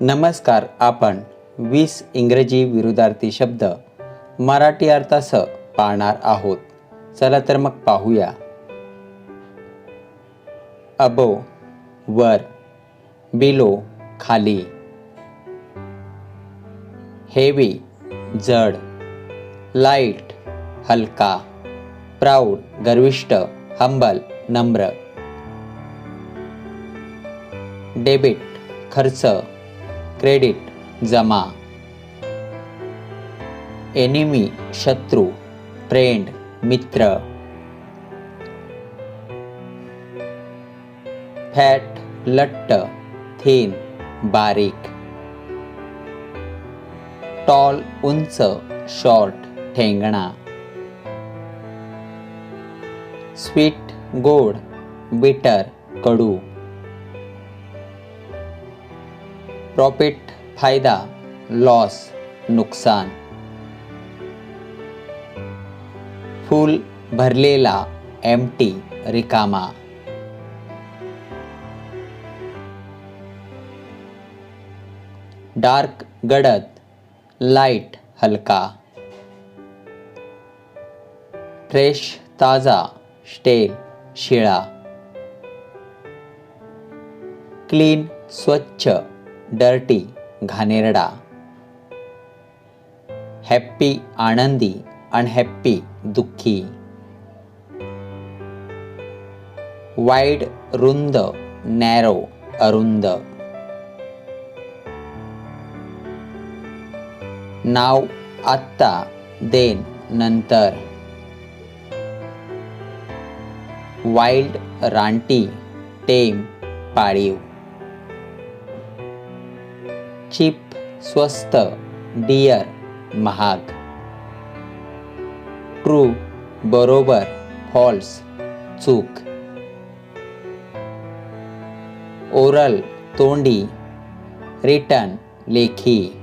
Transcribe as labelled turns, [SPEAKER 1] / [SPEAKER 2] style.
[SPEAKER 1] नमस्कार आपण वीस इंग्रजी विरुद्धार्थी शब्द मराठी अर्थासह पाहणार आहोत. चला तर मग पाहूया. अबो वर बिलो खाली. हेवी जड लाइट हलका प्राऊड गर्विष्ट हंबल नम्र. डेबिट खर्च. क्रेडिट जमा. एनिमी शत्रू फ्रेंड मित्र. फॅट लट्ट थीन बारीक. टॉल उंच शॉर्ट ठेंगणा. स्वीट गोड बिटर कडू. प्रॉफिट फायदा लॉस नुकसान. फूल भरलेला एम टी रिकामा. डार्क गडद लाइट हलका. फ्रेश ताजा स्टेल शिळा. क्लीन स्वच्छ. डर्टी घाणेरडा. हॅप्पी आनंदी अनहॅप्पी दुःखी. वाईड रुंद नॅरो अरुंद. नाव आत्ता देन नंतर. वाईल्ड रानटी टेम पाळीव. चिप स्वस्त डिअर महाग. ट्रू बरोबर फॉल्स चूक. ओरल तोंडी रिटर्न लेखी.